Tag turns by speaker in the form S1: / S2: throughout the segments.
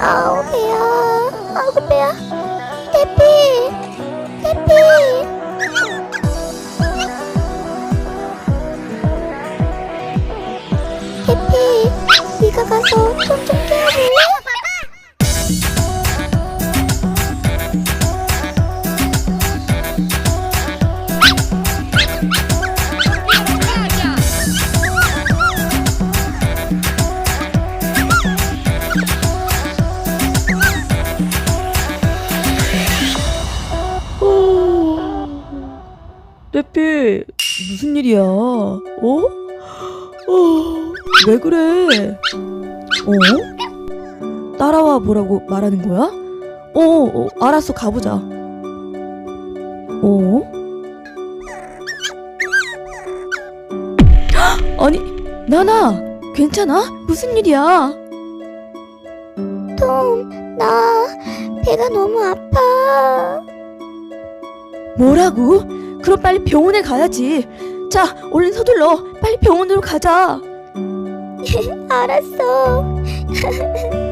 S1: 아우 배야, 아우 배야. 대피, 대피. 해피, 네가 가서 손좀 깨워볼 래?
S2: 대피 무슨 일이야? 어? 어? 왜 그래? 어? 따라와 보라고 말하는 거야? 어, 어 알았어 가보자. 어? 헉! 아니 나나 괜찮아? 무슨 일이야?
S1: 톰, 나 배가 너무 아파.
S2: 뭐라고? 그럼 빨리 병원에 가야지. 자 얼른 서둘러 빨리 병원으로 가자.
S1: 알았어.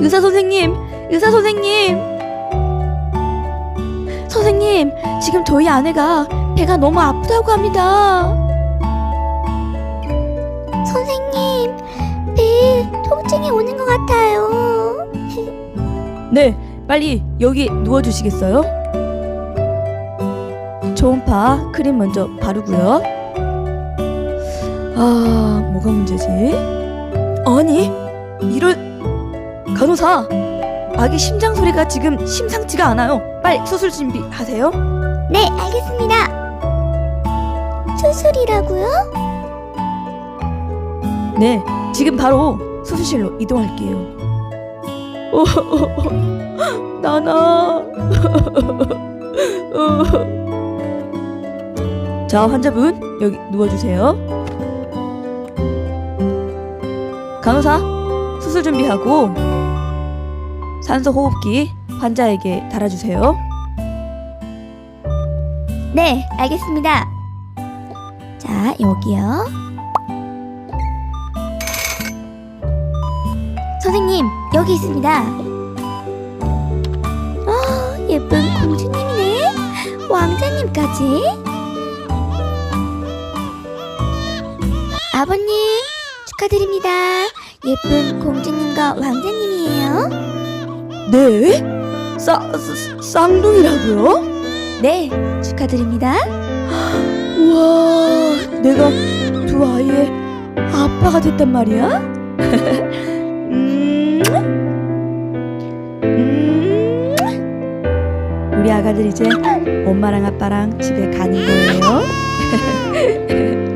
S2: 의사 선생님, 의사 선생님. 선생님, 지금 저희 아내가 배가 너무 아프다고 합니다.
S1: 통증이 오는 것 같아요.
S2: 네, 빨리 여기 누워 주시겠어요? 초음파 크림 먼저 바르고요. 아, 뭐가 문제지? 아니, 이런 간호사. 아기 심장 소리가 지금 심상치가 않아요. 빨리 수술 준비하세요.
S1: 네, 알겠습니다. 수술이라고요?
S2: 네, 지금 바로 수술실로 이동할게요. 어, 나나. 자, 환자분 여기 누워주세요. 간호사 수술 준비하고 산소 호흡기 환자에게 달아주세요.
S1: 네, 알겠습니다. 자, 여기요. 선생님, 여기 있습니다. 아, 예쁜 공주님이네. 왕자님까지. 아버님, 축하드립니다. 예쁜 공주님과 왕자님이에요.
S2: 네? 싸, 싸 쌍둥이라고요?
S1: 네, 축하드립니다.
S2: 우와, 내가 두 아이의 아빠가 됐단 말이야? 아가들 이제 엄마랑 아빠랑 집에 가는 거예요.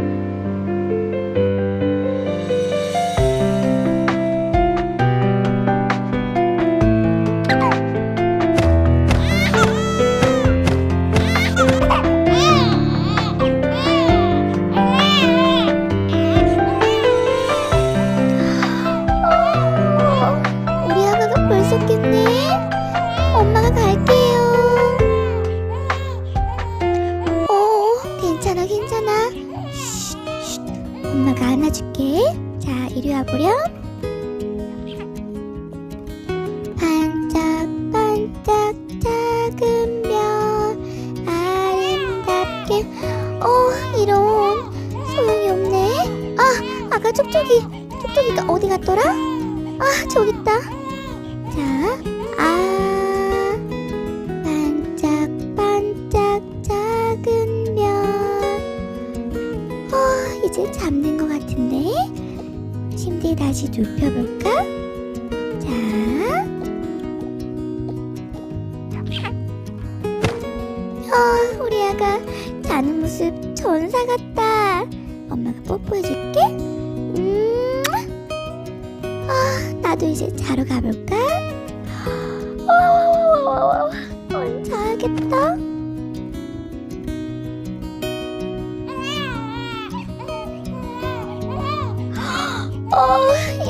S1: 쪽쪽이, 쪽쪽이가 어디 갔더라? 아, 저기 있다. 자, 아, 반짝반짝 작은 별. 어, 이제 잠든 것 같은데. 침대에 다시 눕혀볼까? 자. 어, 우리 아가 자는 모습 전사 같다. 엄마가 뽀뽀해줄게. 나 나도 이제 자러 가볼까? 어, 자야겠다. 어,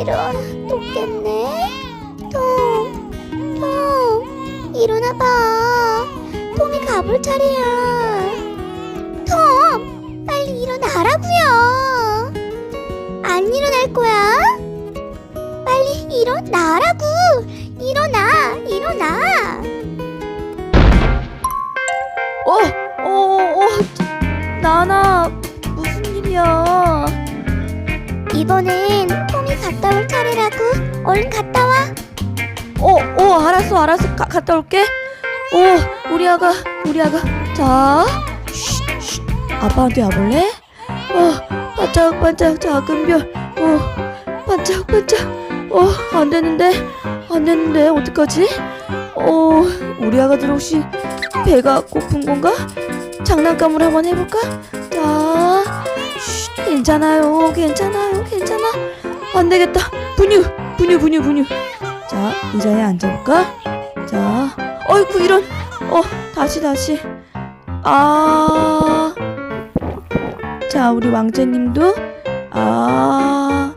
S1: 이런, 또 깼네. 톰, 톰, 일어나봐. 톰이 가볼 차례야. 톰, 빨리 일어나라고요. 나나
S2: 무슨 일이야?
S1: 이번엔 톰이 갔다 올 차례라고. 얼른 갔다 와.
S2: 어, 어, 알았어, 알았어. 가, 갔다 올게. 어, 우리 아가, 우리 아가. 자, 쉿, 쉿. 아빠한테 와볼래? 어, 반짝반짝 작은 별. 어, 반짝반짝. 어, 안 되는데, 안 되는데, 어떡하지? 어, 우리 아가들 혹시 배가 고픈 건가? 장난감을 한번 해볼까? 자, 쉿, 괜찮아요, 괜찮아요, 괜찮아. 안 되겠다. 분유, 분유, 분유, 분유. 자, 의자에 앉아볼까? 자, 어이구, 이런. 어, 다시, 다시. 아. 자, 우리 왕자님도. 아.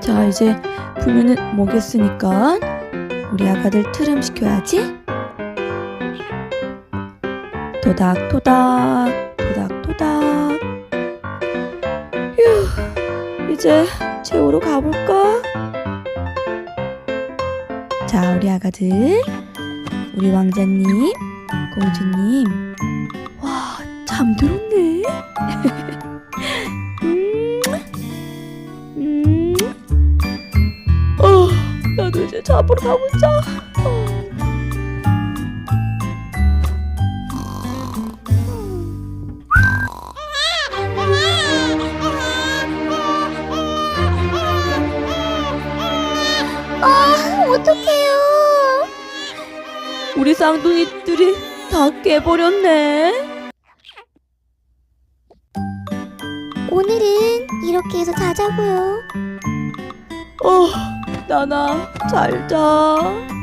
S2: 자, 이제 분유는 먹였으니까 우리 아가들 트름 시켜야지. 토닥토닥, 토닥토닥. 휴, 이제 재우러 가볼까? 자, 우리 아가들, 우리 왕자님, 공주님, 와, 잠들었네. 음, 음, 어, 나도 이제 잡으러 가보자. 우리 쌍둥이들이 다 깨버렸네.
S1: 오늘은 이렇게 해서 자자고요.
S2: 어, 나나 잘 자.